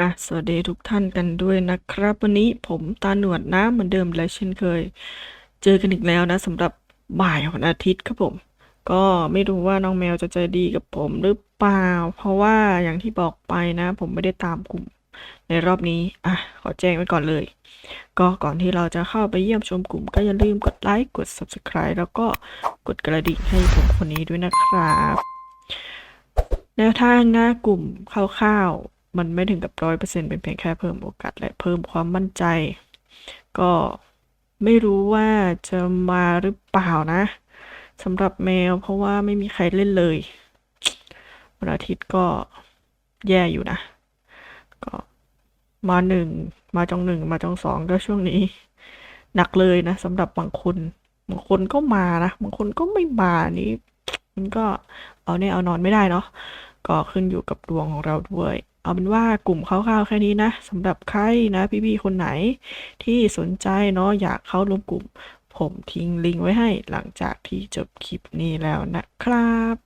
อะสวัสดีทุกท่านกันด้วยนะครับ วันนี้ผมตาหนวดนะเหมือนเดิมและเช่นเคย เจอกันอีกแล้วนะสำหรับบ่ายวันอาทิตย์ครับผม ก็ไม่รู้ว่าน้องแมวจะใจดีกับผมหรือเปล่า เพราะว่าอย่างที่บอกไปนะ ผมไม่ได้ตามกลุ่มในรอบนี้อะขอแจ้งไว้ก่อนเลย ก็ก่อนที่เราจะเข้าไปเยี่ยมชมกลุ่ม ก็อย่าลืมกดไลค์กด Subscribe แล้วก็กดกระดิ่งให้ผมคนนี้ด้วยนะครับแนวทางหน้ากลุ่มคร่าวๆ มันไม่ถึงกับร้อยเปอร์เซ็นต์เป็นเพียงแค่เพิ่มโอกาสและเพิ่มความมั่นใจ ก็ไม่รู้ว่าจะมาหรือเปล่านะสำหรับแมว เพราะว่าไม่มีใครเล่นเลยวันอาทิตย์ก็แย่อยู่นะ ก็มาหนึ่งมาจองหนึ่งมาจองสองก็ช่วงนี้ หนักเลยนะสำหรับบางคนบางคนก็มานะบางคนก็ไม่มานี่มันก็เอาแน่เอานอนไม่ได้เนาะก็ขึ้นอยู่กับดวงของเราด้วย เอาเป็นว่ากลุ่มคร่าวๆแค่นี้นะสำหรับใครนะพี่ๆคนไหนที่สนใจเนาะอยากเข้าร่วมกลุ่ม ผมทิ้งลิงก์ไว้ให้หลังจากที่จบคลิปนี้แล้วนะครับ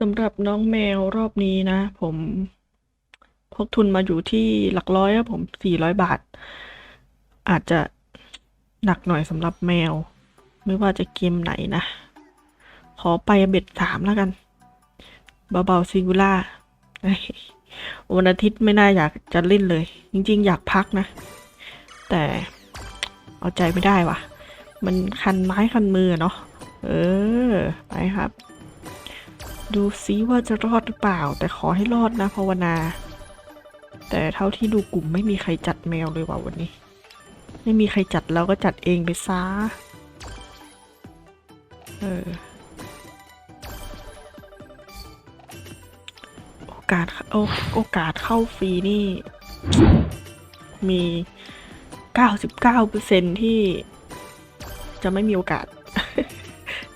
สำหรับน้องแมวรอบนี้นะ ผมพกทุนมาอยู่ที่หลักร้อยครับผมสี่ร้อยบาท อาจจะหนักหน่อยสำหรับแมว ไม่ว่าจะเกมไหนนะ ขอไปเบ็ดสามแล้วกันเบาๆซิงคูล่า วันอาทิตย์ไม่น่าอยากจะเล่นเลย จริง ๆ อยากพักนะ แต่เอาใจไม่ได้ว่ะ มันคันไม้คันมือเนาะเออ ไปครับ ดูซิว่าจะรอดหรือเปล่า แต่ขอให้รอดนะภาวนา แต่เท่าที่ดูกลุ่มไม่มีใครจัดแมวเลยว่ะวันนี้ ไม่มีใครจัดแล้วก็จัดเองไปซะเออ อกาสโอโอกาสเข้าฟรีนี่ มี 99%ที่จะไม่มีโอกาส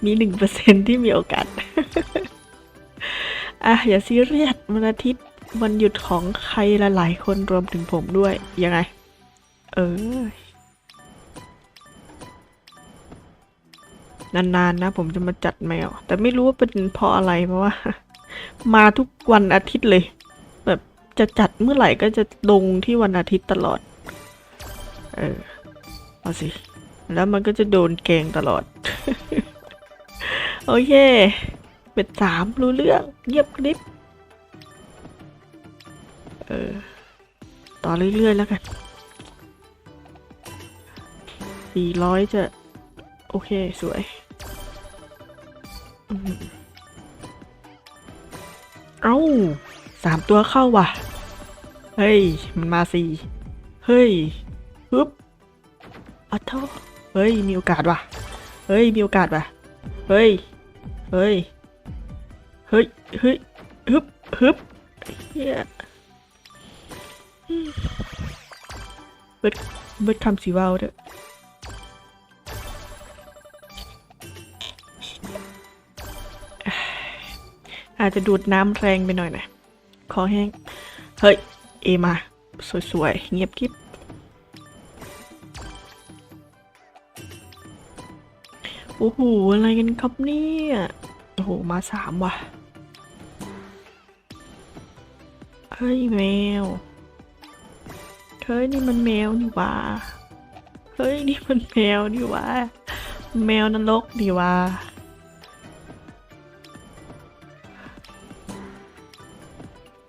มี1%ที่มีโอกาส อะ อย่าซีเรียสวันอาทิตย์วันหยุดของใครหลายๆคนรวมถึงผมด้วย ยังไง เออนานๆนะผมจะมาจัดแมว แต่ไม่รู้ว่าเป็นเพราะอะไรเพราะว่า มาทุกวันอาทิตย์เลย แบบจะจัดเมื่อไหร่ก็จะลงที่วันอาทิตย์ตลอด เออเอาสิ แล้วมันก็จะโดนแกงตลอด โอเค เป็นสามรู้เรื่องเงียบกริบเออ ต่อเรื่อยๆแล้วกันสี่ร้อยจะ โอเค สวย อืม สามตัวเข้าว่ะ เฮ้ย มันมาสี่เฮ้ยฮึบอัทโทเฮ้ย มีโอกาสว่ะ เฮ้ย มีโอกาสว่ะ เฮ้ย เฮ้ย เฮ้ย เฮ้ยฮึบฮึบเฮียอืมเบิดเบิดคำสีวาวเด้อ อาจจะดูดน้ำแรงไปหน่อยนะคอแห้ง เฮ้ย เอมา สวยๆ เงียบกิ๊บโอ้โห อะไรกันครับเนี่ย โอ้โห มาสามว่ะ เฮ้ย แมว เฮ้ย นี่มันแมวนี่ว่า เฮ้ย นี่มันแมวนี่ว่า แมวนรกนี่ว่า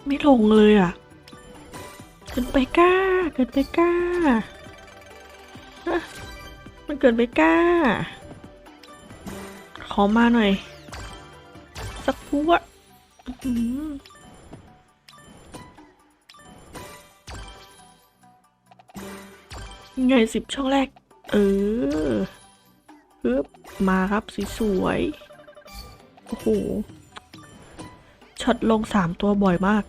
ไม่ลงเลยอะเกินไปกล้า เกินไปกล้า มันเกินไปกล้า ขอมาหน่อย สักพวไงสิบช่องแรก เออฮึบมาครับสวยๆโอ้โห ช็อตลงสามตัวบ่อยมาก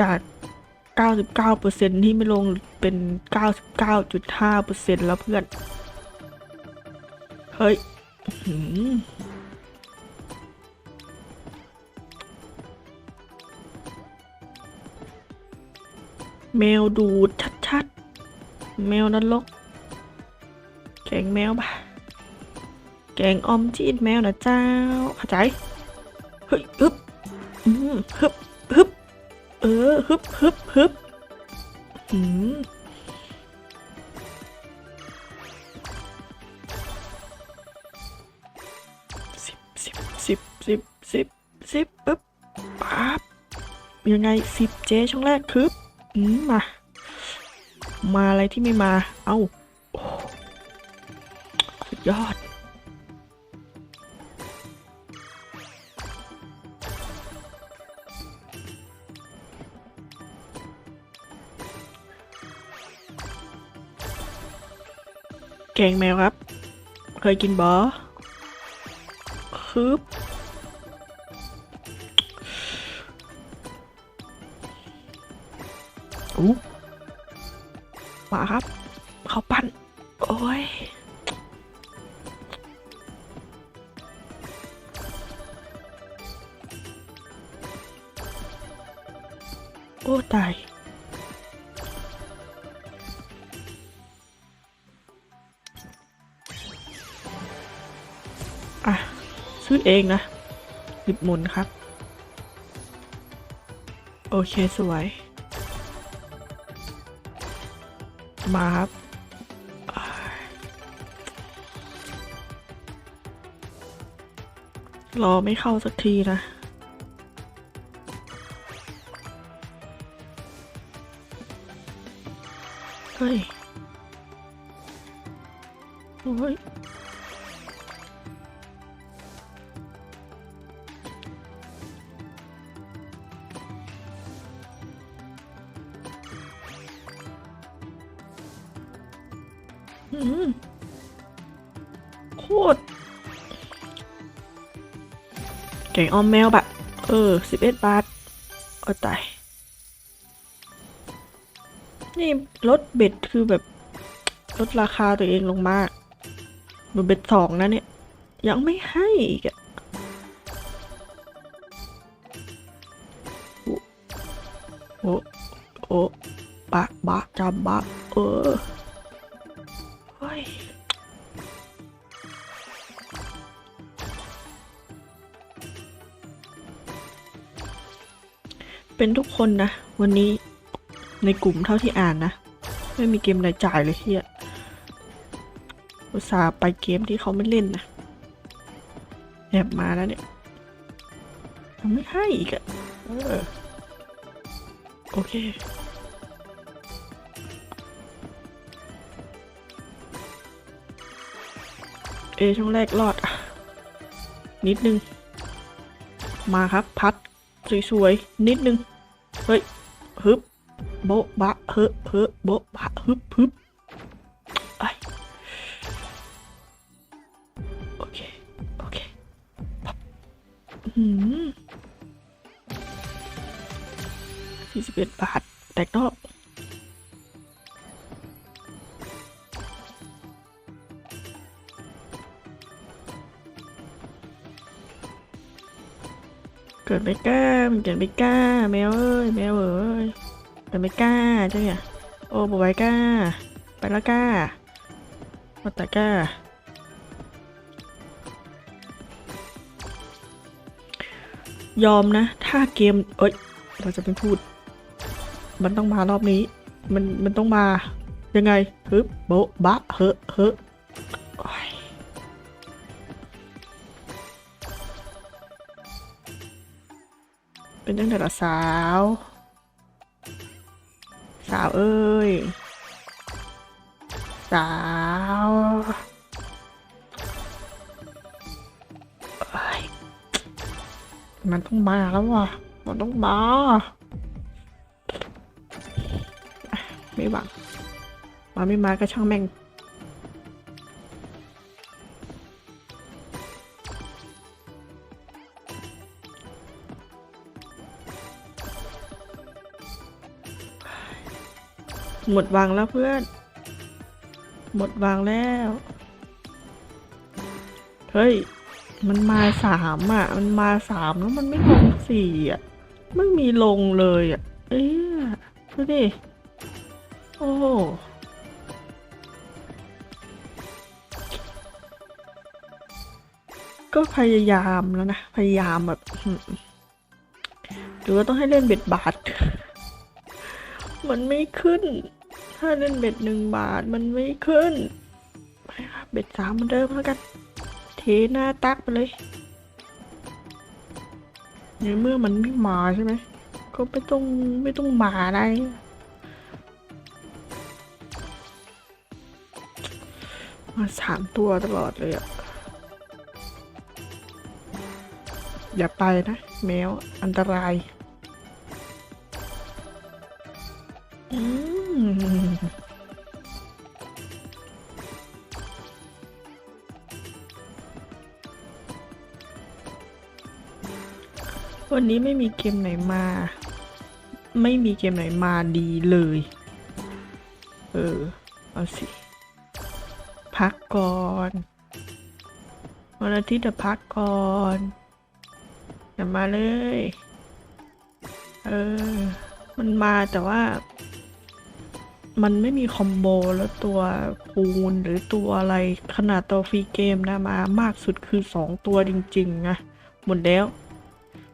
จาก 99%ที่ไม่ลงเป็น 99.5%แล้วเพื่อน เฮ้ยแมวดูดชัดๆ แมวนรกแกงแมวปะ แกงออมจีนแมวนะเจ้าเข้าใจเฮ้ยอึ๊บอืมฮึบฮึบเออฮึบฮึบฮึบอืมสิบสิบสิบสิบสิบสิบปึ๊บปั๊บยังไงสิบเจช่องแรกคึบอืมมา มาอะไรที่ไม่มา เอ้าสุดยอด แกงแมวครับ เคยกินบอคืบอู้มาครับ เขาปั้น โอ้ยโอ้ตาย เองนะหยิบหมุนครับ โอเคสวย มาครับรอไม่เข้าสักทีนะ เฮ้ย โอ้ย โคตรแกงออมแมวแบะเออสิบเอ็ดบาทโอ้ตาย นี่ลดเบ็ดคือแบบลดราคาตัวเองลงมากบนเบ็ดสองนะเนี่ย ยังไม่ให้อีกอะโอ้ โอ้โอ้บะบะจำบะเออ เป็นทุกคนนะ วันนี้ในกลุ่มเท่าที่อ่านนะ ไม่มีเกมไหนจ่ายเลยเฮียอุตส่าห์ไปเกมที่เขาไม่เล่นนะแอบมาแล้วเนี่ยยังไม่ให้อีกอะเออโอเคเอช่องแรกรอดอะนิดนึง มาครับ พัด สวย ๆ นิดนึง เฮ้ยฮึบโบะบะเฮ้เฮ้โบะบะฮึบฮึบไอโอเค โอเคปับหืมสี่สิบเอ็ดบาท แตกนอก เกิดไม่กล้ามันเกิดไม่กล้า แมวเอ้ยแมวเอ้ยเกิดไม่กล้าเจ้าเนี่ยโอ้บไว้กล้า ไปละกล้ามาแต่กล้า ยอมนะ ถ้าเกม เอ้ย เราจะไม่พูด มันต้องมารอบนี้ มัน มันต้องมา ยังไงฮึบโบะบะเฮอะเฮอะ เป็นตั้งแต่ละสาว สาวเอ้ย สาวมันต้องมาแล้วว่ะ มันต้องมา ไม่หวัง มาไม่มาก็ช่างแม่ง หมดวางแล้วเพื่อน หมดวางแล้ว เฮ้ย มันมาสามอะ มันมาสามแล้วมันไม่ลงสี่อะ ไม่มีลงเลยอะ เอ้ยดูดิโอ้ก็พยายามแล้วนะ พยายามแบบหรือว่าต้องให้เล่นเบ็ดบาท มันไม่ขึ้นาเล่นเบ็ดหนึ่งบาทมันไม่ขึ้นไปครับเบ็ดสามมือนเดิมแล้วกัน เทหน้าตักไปเลยในเมื่อมันไม่มาใช่ไหมก็ไม่ต้องไม่ต้องมาอะได้มาสามตัวตลอดเลยอะอย่าไปนะ แมวอันตราย วันนี้ไม่มีเกมไหนมา ไม่มีเกมไหนมาดีเลย เออ เอาสิ พักก่อนวันอาทิตย์จะพักก่อนอย่ามาเลย เออ มันมาแต่ว่า มันไม่มีคอมโบแล้วตัวคูณหรือตัวอะไรขนาดตัวฟรีเกมนะมามากสุดคือสองตัวจริงๆนะหมดแล้ว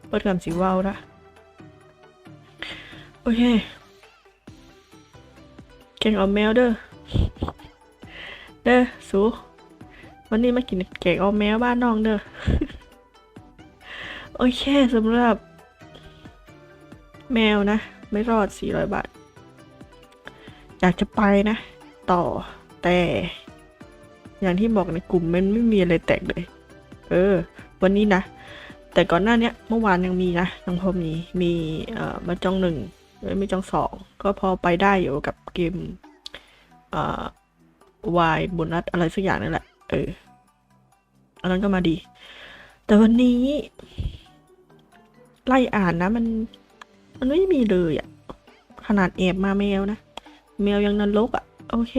เปิดคำสีว่าวนะ โอเคเก่งเอาแมวเด้อเด้อสูวันนี้มากินแกงเอาแมวบ้านน้องเด้อโอเคสำหรับ แมวนะ ไม่รอด 400 บาท อยากจะไปนะ ต่อแต่ อย่างที่บอกในกลุ่มมันไม่มีอะไรแตกเลย เออ วันนี้นะ แต่ก่อนหน้านี้เมื่อวานยังมีนะยังพอมีมีเอ่อมาจองหนึ่งแล้วมีจองสองก็พอไปได้อยู่กับเกมเอ่อวายบนัสอะไรสักอย่างนั่นแหละ เออ อันนั้นก็มาดี แต่วันนี้ ไล่อ่านนะ มัน มันไม่มีเลยอะขนาดแอบมาแมวนะ แมวยังนรกอะโอเค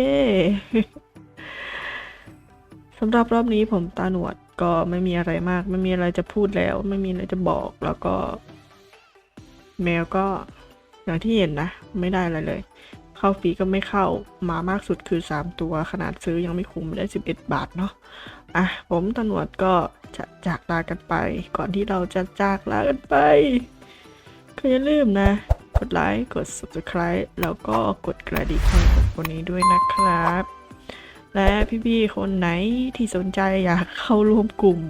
สำหรับรอบนี้ผมตาหนวดก็ไม่มีอะไรมาก ไม่มีอะไรจะพูดแล้ว ไม่มีอะไรจะบอกแล้วก็ แมวก็อย่างที่เห็นนะ ไม่ได้อะไรเลย เข้าฟรีก็ไม่เข้ามามากสุดคือ 3 ตัวขนาดซื้อยังไม่คุ้มได้ 11 บาทเนาะอะผมตาหนวดก็จะจากลากันไป ก่อนที่เราจะจากลากันไปก็อย่าลืมนะ กดไลค์ กด subscribe แล้วก็กดกระดิ่งให้กับคนนี้ด้วยนะครับ และพี่ๆคนไหนที่สนใจอยากเข้าร่วมกลุ่ม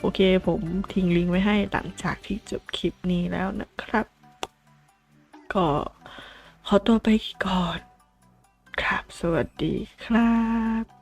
โอเคผมทิ้งลิงก์ไว้ให้หลังจากที่จบคลิปนี้แล้วนะครับ ก็ขอตัวไปก่อน ครับ สวัสดีครับ